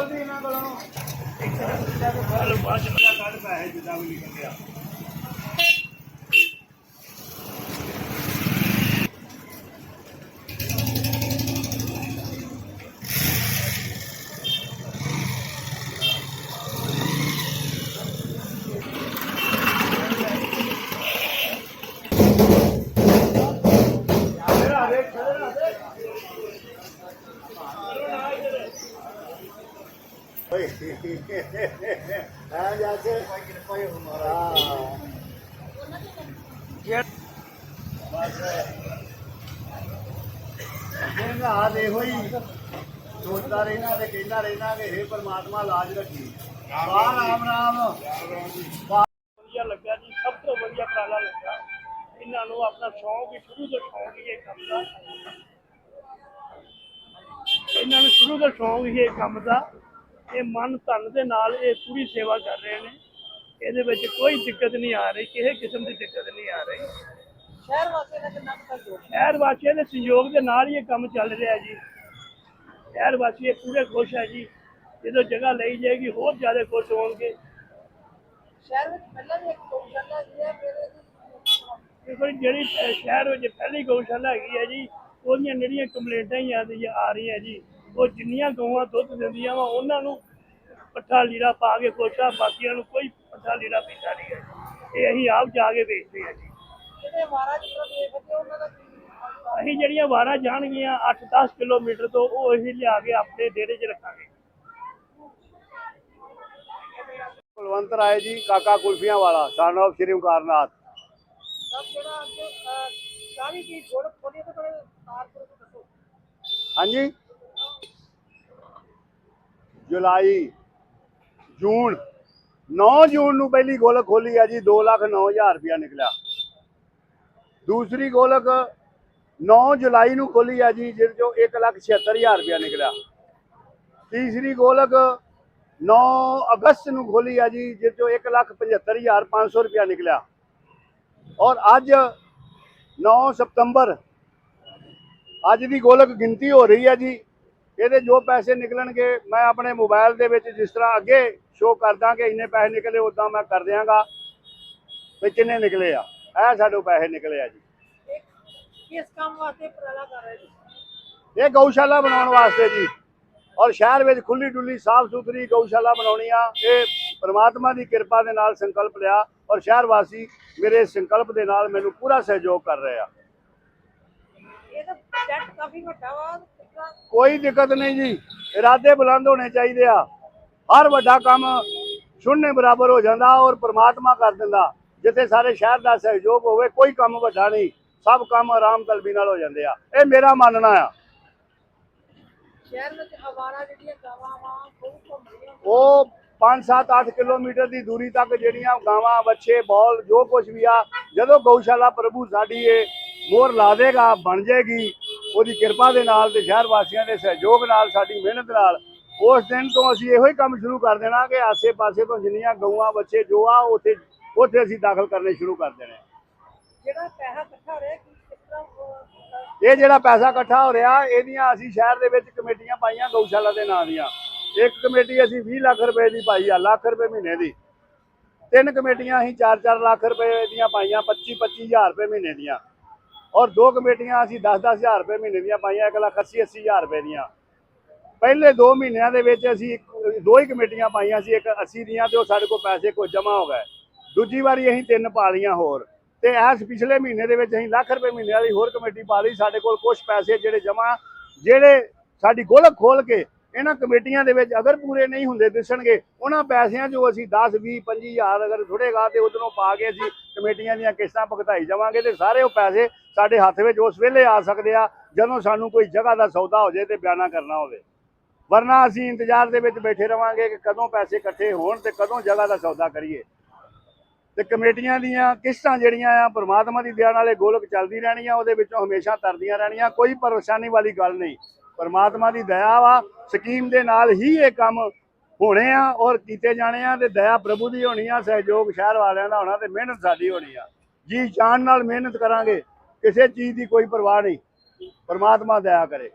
ਬੋਲਦੀ ਇਹਨਾਂ ਕੋਲੋਂ। 100 ਰੁਪਏ ਦਾ ਕੱਢ ਪੈਸੇ ਜਿੱਦਾਂ ਵੀ ਨਿਕਲ ਗਿਆ। ਓਏ ਆ ਜਾ ਕੇ। ਆ ਦੇਖੋ ਹੀ ਸੋਚਦਾ ਰਹਿਣਾ ਤੇ ਕਹਿੰਦਾ ਰਹਿਣਾ ਕਿ हे ਪਰਮਾਤਮਾ ਲਾਜ ਰੱਖੀ। ਵਾਹ ਰਾਮ ਰਾਮ। ਵਧੀਆ ਲੱਗਾ ਜੀ, ਸਭ ਤੋਂ ਵਧੀਆ ਪ੍ਰਾਲਾ ਲੱਗਾ। ਇਹਨਾਂ ਨੂੰ ਆਪਣਾ ਸ਼ੌਂਕ ਹੀ ਸ਼ੁਰੂ ਤੋਂ ਸ਼ੌਂਕ ਹੀ ਇਹ ਕੰਮ ਦਾ। ਇਹਨਾਂ ਨੂੰ ਸ਼ੁਰੂ ਤੋਂ ਸ਼ੌਂਕ ਹੀ ਇਹ ਕੰਮ ਦਾ। ਇਹ ਮਨ ਧਨ ਦੇ ਨਾਲ ਇਹ ਪੂਰੀ ਸੇਵਾ ਕਰ ਰਹੇ ਨੇ। ਇਹਦੇ ਵਿੱਚ ਕੋਈ ਦਿੱਕਤ ਨਹੀਂ ਆ ਰਹੀ ਕਿਸੇ ਕਿਸਮ ਦੀ ਦਿੱਕਤ ਨਹੀਂ ਆ ਰਹੀ। ਸ਼ਹਿਰ ਵਾਸੀਆਂ ਦਾ ਕਿੰਨਾ ਕੁ ਸਹਿਯੋਗ ਸ਼ਹਿਰ ਵਾਸੀਆਂ ਦੇ ਸਹਿਯੋਗ ਦੇ ਨਾਲ ਹੀ ਇਹ ਕੰਮ ਚੱਲ ਰਿਹਾ ਜੀ। ਸ਼ਹਿਰ ਵਾਸੀ ਇਹ ਪੂਰੇ ਖੁਸ਼ ਹੈ ਜੀ। ਜਦੋਂ ਜਗ੍ਹਾ ਲਈ ਜਾਏਗੀ ਹੋਰ ਜ਼ਿਆਦਾ ਖੁਸ਼ ਹੋਣਗੇ। ਸ਼ਹਿਰ ਵਿੱਚ ਪਹਿਲਾਂ ਵੀ ਇੱਕ ਗਊਸ਼ਾਲਾ ਸੀ ਹੈ ਫਿਰ ਜੀ, ਜਿਹੜੀ ਸ਼ਹਿਰ ਵਿੱਚ ਪਹਿਲੀ ਗਊਸ਼ਾਲਾ ਹੈਗੀ ਹੈ ਜੀ ਉਹਦੀਆਂ ਜਿਹੜੀਆਂ ਕੰਪਲੇਂਟਾਂ ਹੀ ਆਉਂਦੀਆਂ ਆ ਰਹੀਆਂ ਜੀ। ਉਹ ਜਿੰਨੀਆਂ ਗਊਆਂ ਦੁੱਧ ਦਿੰਦੀਆਂ ਵਾ ਉਹਨਾਂ ਨੂੰ ਪੱਠਾ ਲੀੜਾ ਪਾ ਕੇ ਖੁਸ਼ਾ ਬਾਕੀਆਂ ਨੂੰ ਕੋਈ ਪੱਠਾ ਲੀੜਾ ਪੀਂਦਾ ਨਹੀਂ ਹੈ। ਇਹ ਅਸੀਂ ਆਪ ਜਾ ਕੇ ਵੇਚਦੇ ਹਾਂ ਜੀ। ਜਿਹੜੇ ਵਾਰਾ ਜਿੱਦਾਂ ਦੇਖਦੇ ਉਹਨਾਂ ਦਾ ਅਸੀਂ ਜਿਹੜੀਆਂ ਵਾਰਾਂ ਜਾਣਗੀਆਂ 8-10 ਕਿਲੋਮੀਟਰ ਤੋਂ ਉਹ ਅਸੀਂ ਲਿਆ ਕੇ ਆਪਣੇ ਡੇਰੇ 'ਚ ਰੱਖਾਂਗੇ। ਕੁਲਵੰਤ ਰਾਏ ਜੀ ਕਾਕਾ ਕੁਲਫੀਆਂ ਵਾਲਾ ਸਨ ਆਫ ਸ਼੍ਰੀ ਓਮਕਾਰਨਾਥ ਸਭ ਜਿਹੜਾ ਅੱਗੇ ਸਾਰੀ ਚੀਜ਼ ਛੋੜ ਖੋਲੀ ਤੇ ਥੋੜੇ ਤਾਰਪੁਰ ਤੋਂ ਦੱਸੋ ਹਾਂਜੀ ਜੁਲਾਈ, ਜੂਨ 9 ਜੂਨ ਨੂੰ ਪਹਿਲੀ ਗੋਲਕ ਖੋਲੀ ਆ ਜੀ 2 ਲੱਖ 9000 ਰੁਪਇਆ ਨਿਕਲਿਆ। ਦੂਸਰੀ ਗੋਲਕ 9 ਜੁਲਾਈ ਨੂੰ ਖੋਲੀ ਆ ਜੀ, ਜਿਹਦੇ ਚੋਂ 1 ਲੱਖ 76000 ਰੁਪਇਆ ਨਿਕਲਿਆ। ਤੀਸਰੀ ਗੋਲਕ 9 ਅਗਸਤ ਨੂੰ ਖੋਲੀ ਆ ਜੀ, ਜਿਹਦੇ ਚੋਂ 1 ਲੱਖ 75500 ਰੁਪਇਆ ਨਿਕਲਿਆ। ਔਰ ਅੱਜ 9 ਸਤੰਬਰ ਅੱਜ ਦੀ ਗੋਲਕ ਗਿਣਤੀ ਹੋ ਰਹੀ ਹੈ ਜੀ ਇਹਦੇ ਜੋ ਪੈਸੇ ਨਿਕਲਣਗੇ ਮੈਂ ਆਪਣੇ ਮੋਬਾਈਲ ਦੇ ਵਿੱਚ ਜਿਸ ਤਰ੍ਹਾਂ ਅੱਗੇ ਸ਼ੋਅ ਕਰਦਾ ਕਿ ਇੰਨੇ ਪੈਸੇ ਨਿਕਲੇ ਉਦਾਂ ਮੈਂ ਕਰ ਦਿਆਂਗਾ। ਵੀ ਕਿੰਨੇ ਨਿਕਲੇ ਆ। ਇਹ ਸਾਡੇ ਪੈਸੇ ਨਿਕਲੇ ਆ ਜੀ। ਕਿਸ ਕੰਮ ਵਾਸਤੇ ਉਪਰਾਲਾ ਕਰ ਰਹੇ ਜੀ ਇਹ ਗਊਸ਼ਾਲਾ ਬਣਾਉਣ ਵਾਸਤੇ ਜੀ। ਔਰ ਸ਼ਹਿਰ ਵਿੱਚ ਖੁੱਲੀ ਡੁੱਲੀ ਸਾਫ਼ ਸੁਥਰੀ ਗਊਸ਼ਾਲਾ ਬਣਾਉਣੀ ਆ। ਇਹ ਪ੍ਰਮਾਤਮਾ ਦੀ ਕਿਰਪਾ ਦੇ ਨਾਲ ਸੰਕਲਪ ਲਿਆ। ਔਰ ਸ਼ਹਿਰ ਵਾਸੀ ਮੇਰੇ ਸੰਕਲਪ ਦੇ ਨਾਲ ਮੈਨੂੰ ਪੂਰਾ ਸਹਿਯੋਗ ਕਰ ਰਹੇ ਆ। ਕਾਫੀ ਵੱਡਾ ਵਾ ਕਿਸ ਤਰ੍ਹਾਂ ਕੋਈ ਦਿੱਕਤ ਨਹੀਂ ਜੀ। ਇਰਾਦੇ ਬੁਲੰਦ ਹੋਣੇ ਚਾਹੀਦੇ ਆ। ਹਰ ਵੱਡਾ ਕੰਮ ਸ਼ੂਨਯ ਬਰਾਬਰ ਹੋ ਜਾਂਦਾ ਔਰ ਪ੍ਰਮਾਤਮਾ ਕਰ ਦਿੰਦਾ। ਜਿੱਥੇ ਸਾਰੇ ਸ਼ਹਿਰ ਦਾ ਸਹਿਯੋਗ ਹੋਵੇ ਕੋਈ ਕੰਮ ਵੱਡਾ ਨਹੀਂ। ਸਭ ਕੰਮ ਆਰਾਮ ਤਲਬੀ ਨਾਲ ਹੋ ਜਾਂਦੇ ਆ। ਇਹ ਮੇਰਾ ਮੰਨਣਾ ਆ। ਸ਼ਹਿਰ ਵਿੱਚ ਆਵਾਰਾ ਜਿਹੜੀਆਂ ਗਾਵਾਂ ਵਾ ਉਹ ਘੁੰਮ ਰਹੀਆਂ ਉਹ 5 7 8 ਕਿਲੋਮੀਟਰ ਦੀ ਦੂਰੀ ਤੱਕ ਜਿਹੜੀਆਂ ਗਾਵਾਂ ਬੱਚੇ ਬੌਲ ਜੋ ਕੁਝ ਵੀ ਆ ਜਦੋਂ ਗਊਸ਼ਾਲਾ ਪ੍ਰਭੂ ਸਾਡੀ ਇਹ ਮੋਹਰ ਲਾ ਦੇਗਾ ਬਣ ਜਾਏਗੀ। ਉਹਦੀ ਕਿਰਪਾ ਦੇ ਨਾਲ ਤੇ ਸ਼ਹਿਰ ਵਾਸੀਆਂ ਦੇ ਸਹਿਯੋਗ ਨਾਲ ਸਾਡੀ ਮਿਹਨਤ ਨਾਲ ਉਸ ਦਿਨ ਤੋਂ ਅਸੀਂ ਇਹੋ ਹੀ ਕੰਮ ਸ਼ੁਰੂ ਕਰ ਦੇਣਾ ਕਿ ਆਸੇ-ਪਾਸੇ ਤੋਂ ਜਿੰਨੀਆਂ ਗਊਆਂ ਬੱਚੇ ਜੋ ਆ ਉੱਥੇ ਉੱਥੇ ਅਸੀਂ ਦਾਖਲ ਕਰਨੇ ਸ਼ੁਰੂ ਕਰ ਦੇਣੇ। ਜਿਹੜਾ ਪੈਸਾ ਇਕੱਠਾ ਹੋ ਰਿਹਾ ਕਿ ਕਿਸ ਤਰ੍ਹਾਂ ਉਹ- ਇਹ ਜਿਹੜਾ ਪੈਸਾ ਇਕੱਠਾ ਹੋ ਰਿਹਾ ਇਹਦੀਆਂ ਅਸੀਂ ਸ਼ਹਿਰ ਦੇ ਵਿੱਚ ਕਮੇਟੀਆਂ ਪਾਈਆਂ ਗਊਸ਼ਾਲਾ ਦੇ ਨਾਂ ਦੀਆਂ। ਇੱਕ ਕਮੇਟੀ ਅਸੀਂ 20 ਲੱਖ ਰੁਪਏ ਦੀ ਪਾਈ ਆ ਲੱਖ ਰੁਪਏ ਮਹੀਨੇ ਦੀ। ਤਿੰਨ ਕਮੇਟੀਆਂ ਅਸੀਂ 4-4 ਲੱਖ ਰੁਪਏ ਦੀਆਂ ਪਾਈਆਂ 25-25 ਹਜ਼ਾਰ ਰੁਪਏ ਮਹੀਨੇ ਦੀਆਂ। ਔਰ ਦੋ ਕਮੇਟੀਆਂ ਅਸੀਂ 10-10 ਹਜ਼ਾਰ ਰੁਪਏ ਮਹੀਨੇ ਦੀਆਂ ਪਾਈਆਂ 1 ਲੱਖ 80-80 ਹਜ਼ਾਰ ਰੁਪਏ ਦੀਆਂ। ਪਹਿਲੇ 2 ਮਹੀਨਿਆਂ ਦੇ ਵਿੱਚ ਅਸੀਂ ਇੱਕ- ਦੋ ਹੀ ਕਮੇਟੀਆਂ ਪਾਈਆਂ ਸੀ, ਇੱਕ 80 ਦੀਆਂ ਤੇ ਉਹ ਸਾਡੇ ਕੋਲ ਪੈਸੇ ਕੁਝ ਜਮ੍ਹਾਂ ਹੋ ਗਏ। ਦੂਜੀ ਵਾਰੀ ਅਸੀਂ ਤਿੰਨ ਪਾ ਲਈਆਂ ਹੋਰ। ਤੇ ਇਸ ਪਿਛਲੇ ਮਹੀਨੇ ਦੇ ਵਿੱਚ ਅਸੀਂ ਲੱਖ ਰੁਪਏ ਮਹੀਨੇ ਵਾਲੀ ਹੋਰ ਕਮੇਟੀ ਪਾ ਲਈ, ਸਾਡੇ ਕੋਲ ਕੁਝ ਪੈਸੇ ਜਿਹੜੇ ਜਮ੍ਹਾਂ, ਜਿਹੜੇ ਸਾਡੀ ਗੋਲਕ ਖੋਲ ਕੇ ਇਹਨਾਂ ਕਮੇਟੀਆਂ ਦੇ ਵਿੱਚ ਅਗਰ ਪੂਰੇ ਨਹੀਂ ਹੁੰਦੇ ਦਿਸਣਗੇ, ਉਹਨਾਂ ਪੈਸਿਆਂ ਜੋ ਅਸੀਂ 10 20 25 ਹਜ਼ਾਰ ਅਗਰ ਥੋੜੇਗਾ ਤੇ ਉਧਰੋਂ ਪਾ ਕੇ ਅਸੀਂ ਕਮੇਟੀਆਂ ਦੀਆਂ ਕਿਸ਼ਤਾਂ ਭੁਗਤਾਈ ਜਾਵਾਂਗੇ ਤੇ ਸਾਰੇ ਉਹ ਪੈਸੇ ਸਾਡੇ ਹੱਥ ਵਿੱਚ ਉਸ ਵੇਲੇ ਆ ਸਕਦੇ ਆ, ਜਦੋਂ ਸਾਨੂੰ ਕੋਈ ਜਗ੍ਹਾ ਦਾ ਸੌਦਾ ਹੋ ਜਾਏ ਤੇ ਬਿਆਨਾ ਕਰਨਾ ਹੋਵੇ। ਵਰਨਾ ਅਸੀਂ ਇੰਤਜ਼ਾਰ ਦੇ ਵਿੱਚ ਬੈਠੇ ਰਵਾਂਗੇ ਕਿ ਕਦੋਂ ਪੈਸੇ ਇਕੱਠੇ ਹੋਣ ਤੇ ਕਦੋਂ ਜਗ੍ਹਾ ਦਾ ਸੌਦਾ ਕਰੀਏ। ਤੇ ਕਮੇਟੀਆਂ ਦੀਆਂ ਕਿਸ਼ਤਾਂ ਜਿਹੜੀਆਂ ਆ, ਪ੍ਰਮਾਤਮਾ ਦੀ ਦਇਆ ਨਾਲੇ ਗੋਲਕ ਚੱਲਦੀ ਰਹਿਣੀ ਆ ਉਹਦੇ ਵਿੱਚੋਂ ਹਮੇਸ਼ਾ ਤਰਦੀਆਂ ਰਹਿਣੀਆਂ, ਕੋਈ ਪਰੇਸ਼ਾਨੀ ਵਾਲੀ ਗੱਲ ਨਹੀਂ। ਪ੍ਰਮਾਤਮਾ ਦੀ ਦਇਆ ਵਾ, ਸਕੀਮ ਦੇ ਨਾਲ ਹੀ ਇਹ ਕੰਮ ਹੋਣੇ ਆ ਔਰ ਕੀਤੇ ਜਾਣੇ ਆ ਤੇ ਦਇਆ ਪ੍ਰਭੂ ਦੀ ਹੋਣੀ ਆ, ਸਹਿਯੋਗ ਸ਼ਹਿਰ ਵਾਲਿਆਂ ਦਾ ਹੋਣਾ ਤੇ ਮਿਹਨਤ ਸਾਡੀ ਹੋਣੀ ਆ। ਜੀ ਜਾਨ ਨਾਲ ਮਿਹਨਤ ਕਰਾਂਗੇ, ਕਿਸੇ ਚੀਜ਼ ਦੀ ਕੋਈ ਪਰਵਾਹ ਨਹੀਂ। ਪਰਮਾਤਮਾ ਦਇਆ ਕਰੇ।